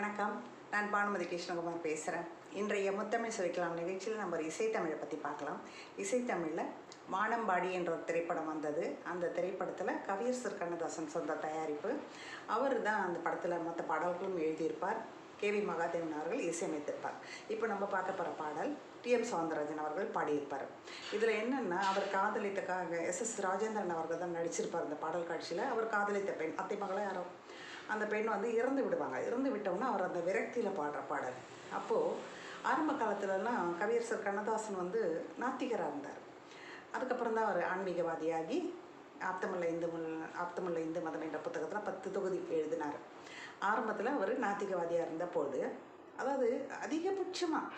வணக்கம். நான் பானுமதி கிருஷ்ணகுமார் பேசுகிறேன் இன்றைய முத்தமிழ் சுவைக்கலாம் நிகழ்ச்சியில் நம்ம ஒரு இசைத்தமிழை பற்றி பார்க்கலாம். இசைத்தமிழில் வானம்பாடி என்ற ஒரு திரைப்படம் வந்தது. அந்த திரைப்படத்தில் கவியரசர் கண்ணதாசன் சொந்த தயாரிப்பு. அவர் தான் அந்த படத்தில் மற்ற பாடல்களும் எழுதியிருப்பார். கே வி மகாதேவன் அவர்கள் இசையமைத்திருப்பார். இப்போ நம்ம பார்க்க போகிற பாடல் டிஎம் சவுந்தரராஜன் அவர்கள் பாடியிருப்பார். இதில் என்னென்னா அவர் காதலித்தக்காக எஸ் எஸ் ராஜேந்திரன் அவர்கள் தான் நடிச்சிருப்பார் இந்த பாடல் காட்சியில். அவர் காதலித்த பெண் அத்தை மகளோ யாரோ? அந்த பெண் வந்து இறந்து விடுவாங்க. இறந்து விட்டோம்னா அவர் அந்த விரக்தியில் பாடுற பாடல். அப்போது ஆரம்ப காலத்துலலாம் கவியரசர் கண்ணதாசன் வந்து நாத்திகராக இருந்தார். அதுக்கப்புறம் தான் அவர் ஆன்மீகவாதியாகி ஆப்தமுள்ள இந்து ஆப்தமல்ல ஆப்தமுள்ள இந்து மதம் என்ற புத்தகத்தில் பத்து தொகுதி எழுதினார். ஆரம்பத்தில் அவர் நாத்திகவாதியாக இருந்தபோது அதாவது அதிகபட்சமாக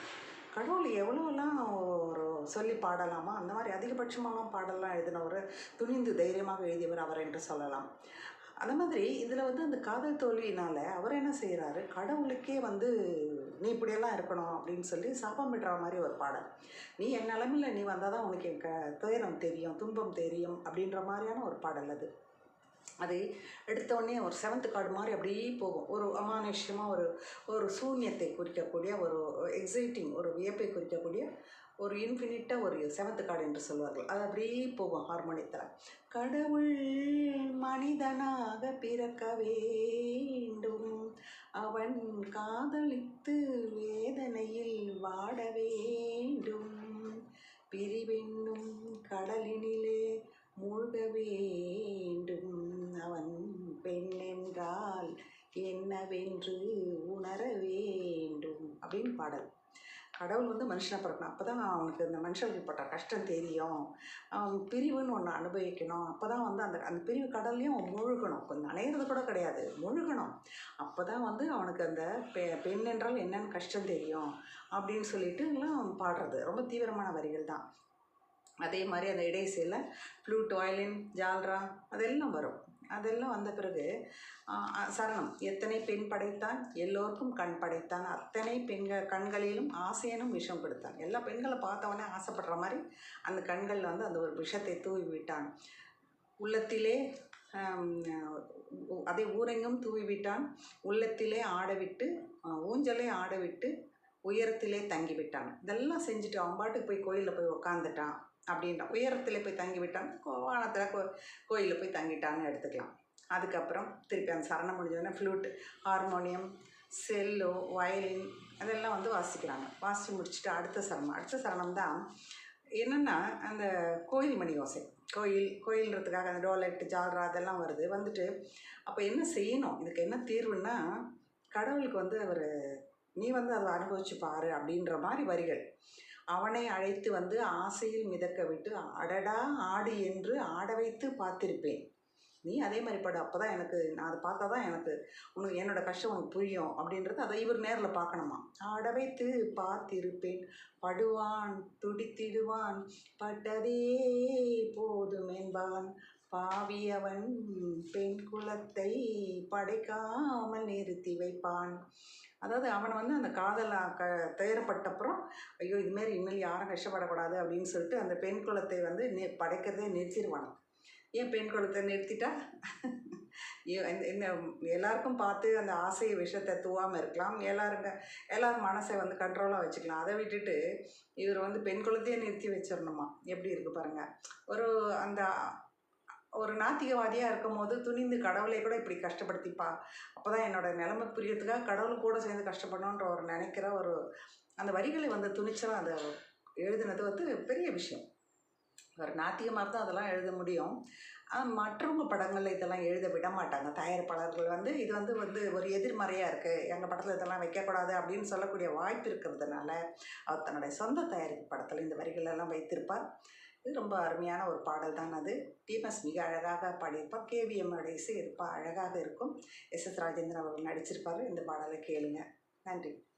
கடவுள் எவ்வளோலாம் ஒரு சொல்லி பாடலாமா அந்த மாதிரி அதிகபட்சமாலாம் பாடலாம் எழுதினவர் துணிந்து தைரியமாக எழுதியவர் அவர் என்று சொல்லலாம். அந்த மாதிரி இதில் வந்து அந்த காதல் தோல்வியினால் அவர் என்ன செய்கிறாரு கடவுளுக்கே வந்து நீ இப்படியெல்லாம் இருக்கணும் அப்படின்னு சொல்லி சாபம் விடுற மாதிரி ஒரு பாடல். நீ என் நிலமையில் நீ வந்தால் தான் உனக்கு என் க துயரம் தெரியும் துன்பம் தெரியும் அப்படின்ற மாதிரியான ஒரு பாடல் அது. அது எடுத்தோடனே ஒரு செவன்த் கார்டு மாதிரி அப்படியே போகும். ஒரு அமானுஷ்யமாக ஒரு ஒரு சூன்யத்தை குறிக்கக்கூடிய ஒரு எக்ஸைட்டிங் ஒரு வியப்பை குறிக்கக்கூடிய ஒரு இன்ஃபினிட்டாக ஒரு செவன்த் கார்டு என்று சொல்வார்கள். அது அப்படியே போகும் ஹார்மோனியத்தில் கடவுள் மனிதனாக பிறக்க வேண்டும். அவன் காதலித்து வேதனையில் வாட வேண்டும். பிரிவென்னும் கடலினிலே மூழ்க வேண்டும். அவன் பெண் என்றால் என்னவென்று உணர வேண்டும். அப்படின்னு பாடல். கடவுள் வந்து மனுஷனை பிறக்கணும். அப்போ தான் அவனுக்கு இந்த மனுஷனுக்கு பட்ட கஷ்டம் தெரியும். அவன் பிரிவுன்னு ஒன்று அனுபவிக்கணும். அப்போ தான் வந்து அந்த அந்த பிரிவு கடல்லையும் அவன் முழுகணும். கொஞ்சம் நனையிறது கூட கிடையாது. முழுகணும். அப்போ தான் வந்து அவனுக்கு அந்த பெ பெண் என்றால் என்னென்னு கஷ்டம் தெரியும். அப்படின்னு சொல்லிட்டு எல்லாம் பாடுறது. ரொம்ப தீவிரமான வரிகள் தான். அதே மாதிரி அந்த இடைசையில் ஃப்ளூட் வயலின் ஜால்ரா அதெல்லாம் வரும். அதெல்லாம் வந்த பிறகு சரணம். எத்தனை பெண் படைத்தான்? எல்லோருக்கும் கண் படைத்தான். அத்தனை பெண்கள் கண்களிலும் ஆசையனும் விஷம் கொடுத்தான். எல்லா பெண்களை பார்த்தவொடனே ஆசைப்படுற மாதிரி அந்த கண்களில் வந்து அந்த ஒரு விஷத்தை தூவி விட்டான். உள்ளத்திலே அதே ஊரெங்கும் தூவி விட்டான். உள்ளத்திலே ஆடவிட்டு ஊஞ்சலே ஊஞ்சலை ஆடவிட்டு உயரத்திலே தங்கி விட்டான் இதெல்லாம் செஞ்சுட்டு அவன் பாட்டுக்கு போய் கோயிலில் போய் உக்காந்துட்டான். அப்படின்றான். உயரத்தில் போய் தங்கி விட்டான் கோ கோயிலில் போய் தங்கிட்டான்னு எடுத்துக்கலாம். அதுக்கப்புறம் திருப்பி அந்த சரணம் முடிஞ்சோடனே ஃப்ளூட் ஹார்மோனியம் செல்லோ வயலின் அதெல்லாம் வந்து வாசிக்கிறாங்க. வாசித்து முடிச்சுட்டு அடுத்த சரணம். அடுத்த சரணம் தான் என்னென்னா அந்த கோயில் மணி ஓசை. கோயில் கோயில்ன்றதுக்காக அந்த டோலெட் ஜால்ரா அதெல்லாம் வருது. வந்துட்டு அப்போ என்ன செய்யணும்? இதுக்கு என்ன தீர்வுன்னா கடவுளுக்கு வந்து அவர் நீ வந்து அதை அனுபவிச்சு பாரு அப்படின்ற மாதிரி வரிகள். அவனை அழைத்து வந்து ஆசையில் மிதக்க விட்டு அடடா ஆடு என்று ஆட வைத்து பார்த்திருப்பேன். நீ அதே மாதிரி படு. அப்போ தான் எனக்கு நான் அதை பார்த்தா தான் எனக்கு உனக்கு என்னோட கஷ்டம் உனக்கு புரியும். அப்படின்றது அதை இவர் நேரில் பார்க்கணுமா? ஆட வைத்து பார்த்திருப்பேன். படுவான் துடித்திடுவான். பட்டதே போதும் என்பான். பாவியவன் பெண் குலத்தை படைக்காமல் நிறுத்தி வைப்பான். அதாவது அவனை வந்து அந்த காதல் க துயரப்பட்டப்புறம் ஐயோ இதுமாரி இனிமேல் யாரும் கஷ்டப்படக்கூடாது அப்படின்னு சொல்லிட்டு அந்த பெண் குலத்தை வந்து நி படைக்கிறதே நிறுத்திடுவான் ஏன் பெண் குலத்தை நிறுத்திட்டா? என்ன எல்லாருக்கும் பார்த்து அந்த ஆசையை விஷத்தை தூவாமல் இருக்கலாம். எல்லாருங்க எல்லாரும் மனசை வந்து கண்ட்ரோலாக வச்சுக்கலாம். அதை விட்டுட்டு இவர் வந்து பெண் குலத்தையே நிறுத்தி வச்சிடணுமா எப்படி இருக்குது பாருங்க. ஒரு அந்த ஒரு நாத்திகவாதியாக இருக்கும் போது துணிந்து கடவுளை கூட இப்படி கஷ்டப்படுத்திப்பா. அப்போ தான் என்னோட நிலைமை புரியறதுக்காக கடவுள் கூட சேர்ந்து கஷ்டப்படணுன்ற ஒரு நினைக்கிற ஒரு அந்த வரிகளை வந்து துணிச்சலாக அதை எழுதுனது வந்து பெரிய விஷயம். ஒரு நாத்திகமாக இருந்தால் அதெல்லாம் எழுத முடியும். மற்றவங்க படங்களில் இதெல்லாம் எழுத விட மாட்டாங்க. தயாரிப்பாளர்கள் வந்து இது வந்து வந்து ஒரு எதிர்மறையாக இருக்குது எங்கள் படத்தில் இதெல்லாம் வைக்கக்கூடாது அப்படின்னு சொல்லக்கூடிய வாய்ப்பு இருக்கிறதுனால அவர் தன்னுடைய சொந்த தயாரிப்பு படத்தில் இந்த வரிகளெல்லாம் வைத்திருப்பார். இது ரொம்ப அருமையான ஒரு பாடல் தான் அது. டிஎம்எஸ் மிக அழகாக பாடியிருப்பார். கேவிஎம் இசை இருப்பா அழகாக இருக்கும். எஸ் எஸ் ராஜேந்திரன் அவர்கள் நடிச்சிருப்பார். இந்த பாடலை கேளுங்க. நன்றி.